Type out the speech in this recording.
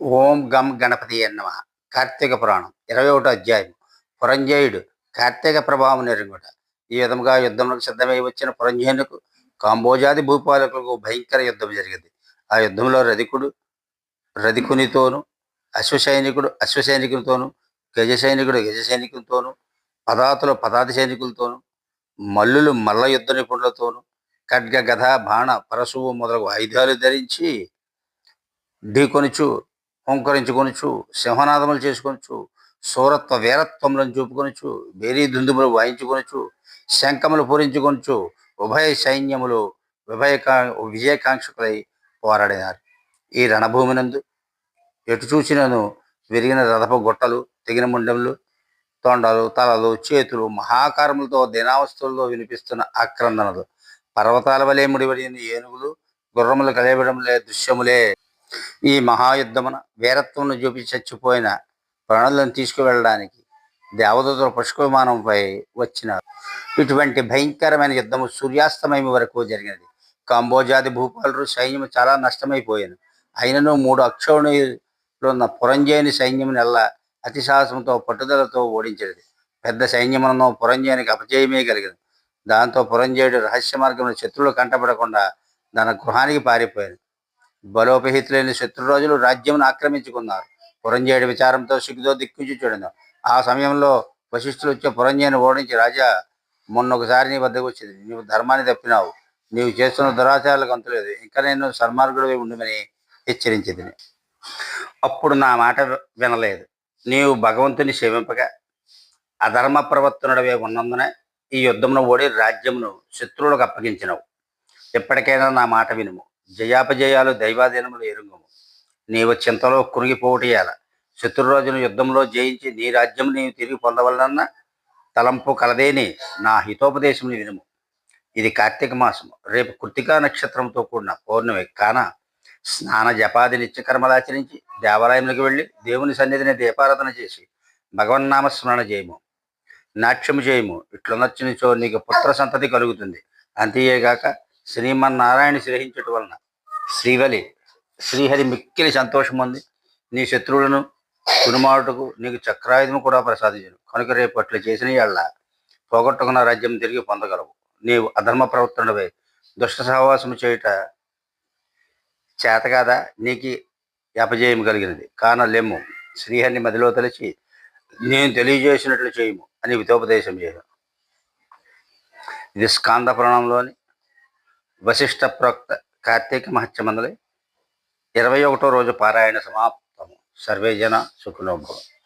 ఓం గం గణపతి అన్నమ కార్తీక పురాణం ఇరవై ఒకటో అధ్యాయం పురంజయుడు కార్తీక ప్రభావం నెరుగుట ఈ విధముగా యుద్ధములకు సిద్ధమై వచ్చిన పురంజయునికి కాంబోజాది భూపాలకులకు భయంకర యుద్ధం జరిగింది. ఆ యుద్ధంలో రధికుడు రధికునితోను అశ్వసైనికుడు అశ్వసైనికులతోను గజ సైనికుడు గజ సైనికులతోనూ పదాతులు పదాతి సైనికులతోనూ మల్లులు మల్ల యుద్ధ నిపుణులతోను ఖడ్గ గధ బాణ పరశువు మొదలగు ఆయుధాలు ధరించి ఢీకొనుచు హుంకరించుకొనుచు సింహనాదములు చేసుకొనుచు సూరత్వ వీరత్వములను చూపుకొనుచు బేరీ దుందుములు వాయించుకొనుచు శంఖములు పూరించుకొనుచు ఉభయ సైన్యములు విభయకా విజయకాంక్షకులై పోరాడినారు. ఈ రణభూమినందు ఎటు చూసినను విరిగిన రథపు గుట్టలు తెగిన ముండములు తొండలు తలలు చేతులు మహాకారములతో దినావస్తులతో వినిపిస్తున్న ఆక్రందనలు. పర్వతాల వలె ముడిపడిన ఏనుగులు గుర్రములు కలియబడములే దృశ్యములే. ఈ మహాయుద్ధమున వీరత్వమును చూపి చచ్చిపోయిన ప్రాణులను తీసుకువెళ్ళడానికి దేవదూతల పుష్పవిమానంపై వచ్చినారు. ఇటువంటి భయంకరమైన యుద్ధము సూర్యాస్తమయం వరకు జరిగినది. కాంబోజాది భూపాలు సైన్యం చాలా నష్టమైపోయాను. అయినను మూడు అక్షోణిలో ఉన్న పురంజయుని సైన్యం నెల్ల అతి సాహసంతో పట్టుదలతో ఓడించేది పెద్ద సైన్యములను పురంజయునికి అపజయమే కలిగింది. దాంతో పురంజయుడు రహస్య మార్గంలో శత్రువులు కంటపడకుండా తన గృహానికి పారిపోయాడు. బలోపహితులైన శత్రురాజులు రాజ్యమును ఆక్రమించుకున్నారు. పురంజేయుడి విచారంతో సిగ్గుతో దిక్కుంచి చూడను. ఆ సమయంలో వశిష్ఠులు వచ్చే పురంజయుని ఓడించి రాజా మొన్న ఒకసారి నీ వద్దకు వచ్చింది. నీవు ధర్మాన్ని తప్పినావు. నీవు చేస్తున్న దురాచారాలకు అంతులేదు ఇంకా నేను సన్మార్గుడు ఉండమని హెచ్చరించింది. అప్పుడు నా మాట వినలేదు. నీవు భగవంతుని సేవింపగా అధర్మ ప్రవర్తనుడవే ఉన్నందున ఈ యుద్ధమును ఓడి రాజ్యమును శత్రువులకు అప్పగించినవు. ఎప్పటికైనా నా మాట వినుము. జయాపజయాలు దైవాధీనములు ఎరుంగము. నీవు చింతలో కురిగిపోవటయాల శత్రురాజును యుద్ధంలో జయించి నీ రాజ్యం నీవు తిరిగి పొందవలనన్న తలంపు కలదేని నా హితోపదేశముని వినుము. ఇది కార్తీక మాసము. రేపు కృతికా నక్షత్రంతో కూడిన పౌర్ణమి కాన స్నాన జపాది నిత్యకర్మలాచరించి దేవాలయంలోకి వెళ్ళి దేవుని సన్నిధిని దీపారాధన చేసి భగవన్నామ స్మరణ చేయము నాట్యము చేయము ఇట్లునొచ్చినచో నీకు పుత్ర సంతతి కలుగుతుంది. అంతేగాక శ్రీమన్నారాయణ శ్రహించటం వలన శ్రీవలి శ్రీహరి మిక్కిలి సంతోషం ఉంది నీ శత్రువులను కునుమాటుకు నీకు చక్రాయుధం కూడా ప్రసాదించను. కనుక రేపు అట్లు చేసిన వాళ్ళ పోగొట్టుకున్న రాజ్యం తిరిగి పొందగలవు. నీవు అధర్మ ప్రవర్తనవే దుష్ట సహవాసము చేయుట చేతగాదా? నీకు అపజయం కలిగినది. కాన లెమ్ము శ్రీహరిని మదిలో తలిచి నేను తెలియజేసినట్లు చేయము అని వితోపదేశం చేయను. ఇది స్కాంద పురాణంలోని వశిష్ట ప్రోక్త కార్తీక మహత్యమందలి ఇరవై ఒకటో రోజు పారాయణ సమాప్తము. సర్వేజన సుఖనోభవం